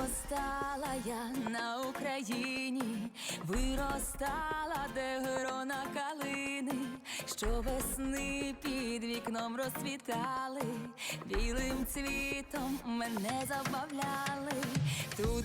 Виростала я на Україні, виростала, де грона калини, що весни під вікном розцвітали, білим цвітом мене забавляли. Тут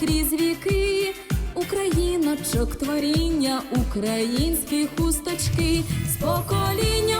крізь віки, україночок творіння, українські хусточки, з покоління